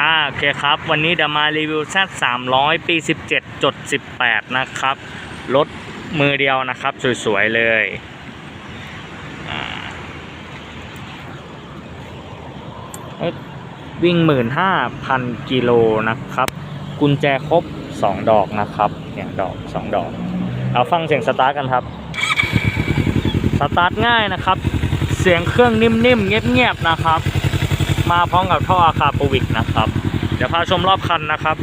อ่าโอเคครับ วันนี้เดี๋ยวมารีวิว Z 300ปี17จด18นะครับ รถมือเดียวนะครับ สวย ๆ เลยอ่าเอ้ยวิ่ง15,000กิโลนะครับ กุญแจครบ2ดอกนะครับเนี่ยดอก2ดอก เอาฟังเสียงสตาร์ทกันครับ สตาร์ทง่ายนะครับ เสียงเครื่องนิ่มๆ เงียบๆ นะครับ มาพร้อมกับท่ออาคาโปวิกนะครับ เดี๋ยวพาชมรอบคันนะครับ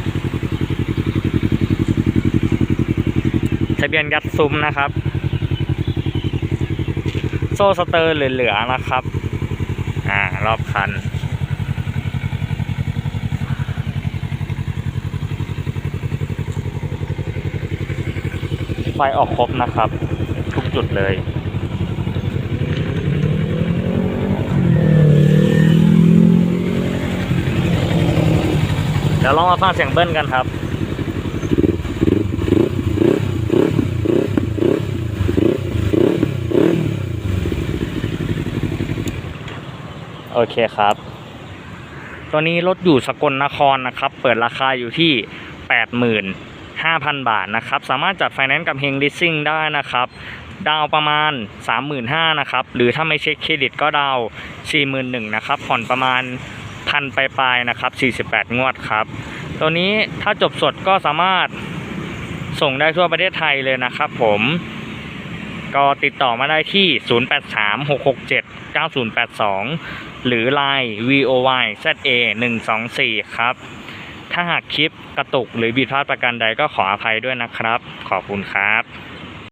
ทะเบียนยัดซุ้มนะครับ โซ่สเตอร์เหลือๆนะครับ อ่ารอบคันไฟออกครบนะครับ ทุกจุดเลย ดี๋ยวลองมาฟังเสียงเบิ้ลกันครับโอเคครับ ตัวนี้รถอยู่สกลนครนะครับ เปิดราคาอยู่ที่ 85,000 บาทนะครับ สามารถจัดไฟแนนซ์กับเฮงลิสซิ่งได้นะครับ ดาวประมาณ 35,000นะครับ หรือถ้าไม่เช็คเครดิตก็ดาว 41,000นะครับ ผ่อนประมาณ พันปลายๆนะครับ 48 งวดครับ ตัวนี้ถ้าจบสดก็สามารถส่งได้ทั่วประเทศไทยเลยนะครับผมก็ติดต่อมาได้ที่ 0836679082 หรือ Line voy za 124 ครับ ถ้าหากคลิปกระตุกหรือบิดพลาดประการใดก็ขออภัยด้วยนะครับ ขอบคุณครับ